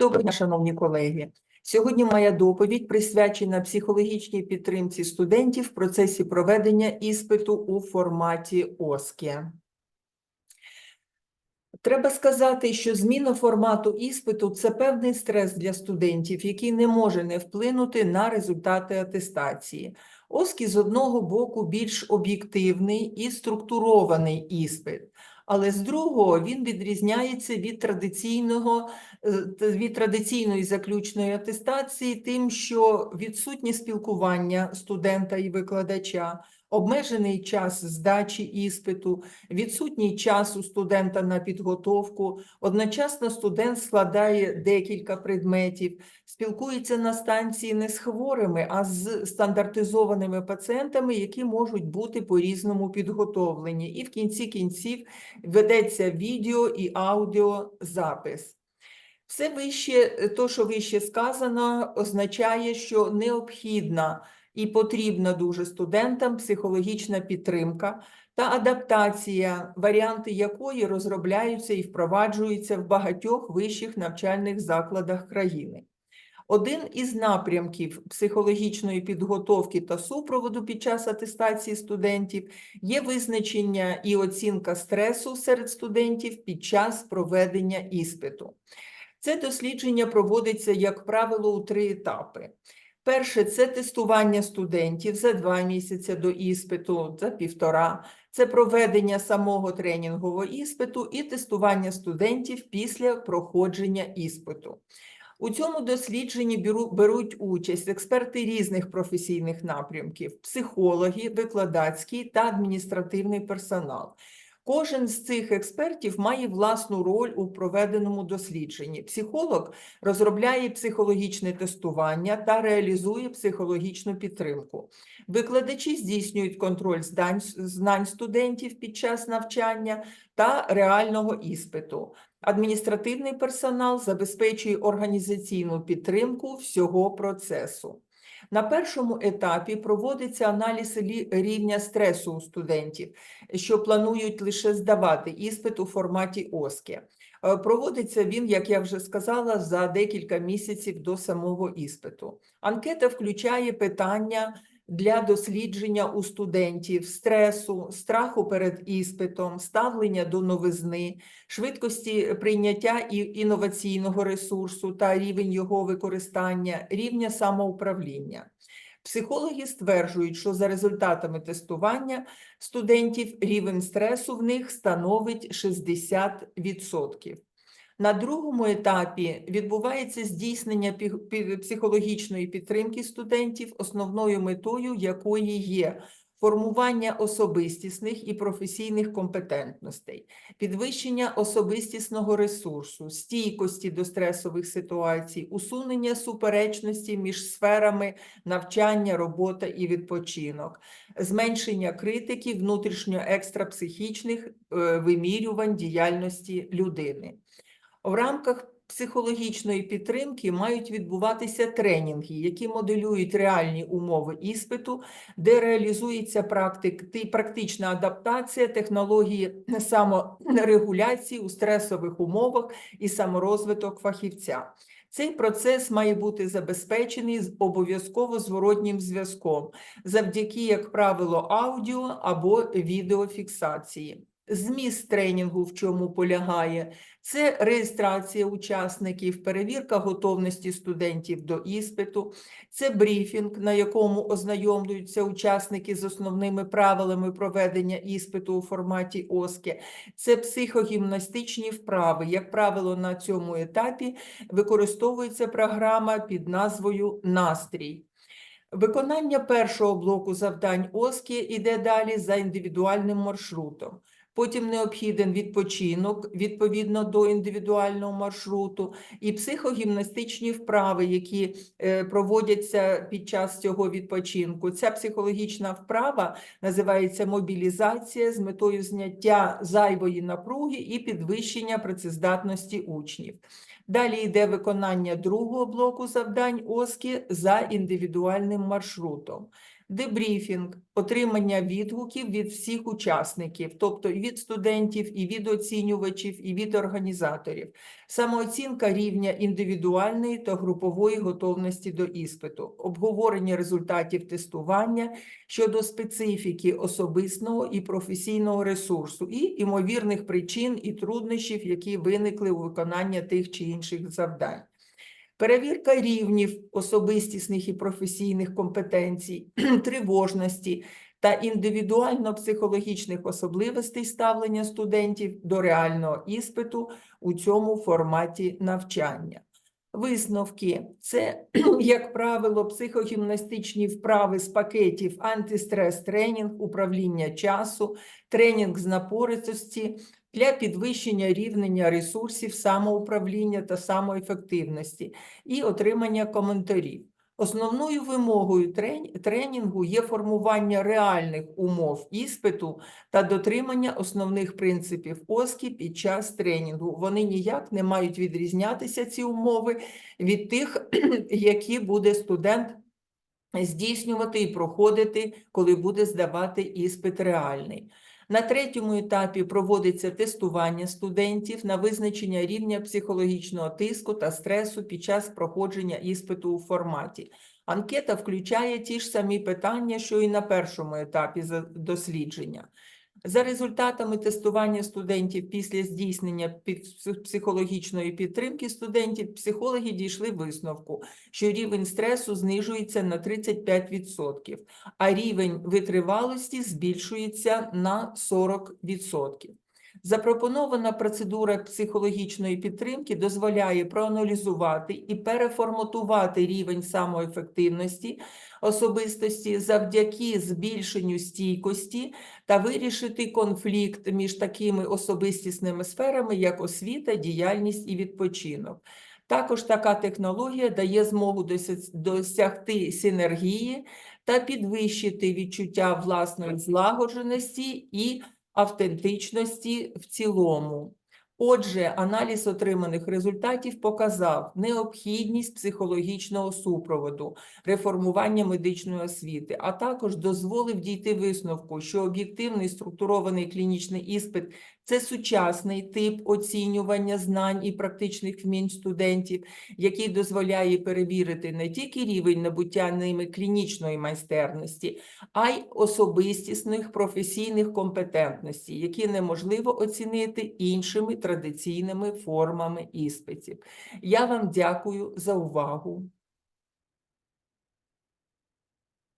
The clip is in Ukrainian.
Доброго дня, шановні колеги. Сьогодні моя доповідь присвячена психологічній підтримці студентів в процесі проведення іспиту у форматі ОСКІ. Треба сказати, що зміна формату іспиту це певний стрес для студентів, який не може не вплинути на результати атестації. ОСКІ з одного боку більш об'єктивний і структурований іспит, але з другого він відрізняється від традиційного е, від традиційної заключної атестації, тим, що відсутнє спілкування студента і викладача, обмежений час здачі іспиту, відсутній час у студента на підготовку. Одночасно студент складає декілька предметів, спілкується на станції не з хворими, а з стандартизованими пацієнтами, які можуть бути по-різному підготовлені. І в кінці кінців ведеться відео і аудіозапис. Все вище, то, що вище сказано, означає, що необхідна і потрібна дуже студентам психологічна підтримка та адаптація, варіанти якої розробляються і впроваджуються в багатьох вищих навчальних закладах країни. Один із напрямків психологічної підготовки та супроводу під час атестації студентів є визначення і оцінка стресу серед студентів під час проведення іспиту. Це дослідження проводиться, як правило, у три етапи. Перше це тестування студентів за два місяці до іспиту, за півтора. Це проведення самого тренінгового іспиту і тестування студентів після проходження іспиту. У цьому дослідженні беру- беруть участь експерти різних професійних напрямків: психологи, викладацький та адміністративний персонал. Кожен з цих експертів має власну роль у проведеному дослідженні. Психолог розробляє психологічне тестування та реалізує психологічну підтримку. Викладачі здійснюють контроль знань студентів під час навчання та реального іспиту. Адміністративний персонал забезпечує організаційну підтримку всього процесу. На першому етапі проводиться аналіз лі- рівня стресу у студентів, що планують лише здавати іспит у форматі ОСКІ. Е, Проводиться він, як я вже сказала, за декілька місяців до самого іспиту. Анкета включає питання для дослідження у студентів стресу, страху перед іспитом, ставлення до новизни, швидкості прийняття інноваційного ресурсу та рівень його використання, рівня самоуправління. Психологи стверджують, що за результатами тестування студентів рівень стресу в них становить 60%. На другому етапі відбувається здійснення психологічної підтримки студентів, основною метою якої є формування особистісних і професійних компетентностей, підвищення особистісного ресурсу, стійкості до стресових ситуацій, усунення суперечності між сферами навчання, робота і відпочинок, зменшення критики внутрішньо-екстрапсихічних е, вимірювань діяльності людини. В рамках психологічної підтримки мають відбуватися тренінги, які моделюють реальні умови іспиту, де реалізується практик, практична адаптація технології саморегуляції у стресових умовах і саморозвиток фахівця. Цей процес має бути забезпечений з обов'язково зворотнім зв'язком, завдяки, як правило, аудіо або відеофіксації. Зміст тренінгу в чому полягає? Це реєстрація учасників, перевірка готовності студентів до іспиту, це брифінг, на якому ознайомлюються учасники з основними правилами проведення іспиту у форматі ОСКІ, це психогімнастичні вправи. Як правило, на цьому етапі використовується програма під назвою Настрій. Виконання першого блоку завдань ОСКІ йде далі за індивідуальним маршрутом. Потім необхіден відпочинок відповідно до індивідуального маршруту, і психогімнастичні вправи, які е, проводяться під час цього відпочинку. Ця психологічна вправа називається мобілізація з метою зняття зайвої напруги і підвищення працездатності учнів. Далі йде виконання другого блоку завдань ОСКІ за індивідуальним маршрутом. Дебріфінг, отримання відгуків від всіх учасників, тобто від студентів, і від оцінювачів, і від організаторів. Самооцінка рівня індивідуальної та групової готовності до іспиту, обговорення результатів тестування щодо специфіки особистого і професійного ресурсу і імовірних причин і труднощів, які виникли у виконанні тих чи інших завдань. Перевірка рівнів особистісних і професійних компетенцій, тривожності та індивідуально-психологічних особливостей ставлення студентів до реального іспиту у цьому форматі навчання. Висновки це, як правило, психогімнастичні вправи з пакетів антистрес-тренінг, управління часу, тренінг з напоритості для підвищення рівнення ресурсів самоуправління та самоефективності і отримання коментарів. Основною вимогою тренінгу є формування реальних умов іспиту та дотримання основних принципів ОСКІ під час тренінгу. Вони ніяк не мають відрізнятися ці умови від тих, які буде студент здійснювати і проходити, коли буде здавати іспит реальний. На третьому етапі проводиться тестування студентів на визначення рівня психологічного тиску та стресу під час проходження іспиту у форматі. Анкета включає ті ж самі питання, що і на першому етапі дослідження. За результатами тестування студентів після здійснення психологічної підтримки студентів, психологи дійшли висновку, що рівень стресу знижується на 35%, а рівень витривалості збільшується на 40%. Запропонована процедура психологічної підтримки дозволяє проаналізувати і переформатувати рівень самоефективності особистості завдяки збільшенню стійкості та вирішити конфлікт між такими особистісними сферами, як освіта, діяльність і відпочинок. Також така технологія дає змогу досягти синергії та підвищити відчуття власної злагодженості і автентичності в цілому. Отже, аналіз отриманих результатів показав необхідність психологічного супроводу, реформування медичної освіти, а також дозволив дійти висновку, що об'єктивний структурований клінічний іспит це сучасний тип оцінювання знань і практичних вмінь студентів, який дозволяє перевірити не тільки рівень набуття ними клінічної майстерності, а й особистісних професійних компетентностей, які неможливо оцінити іншими традиційними формами іспитів. Я вам дякую за увагу.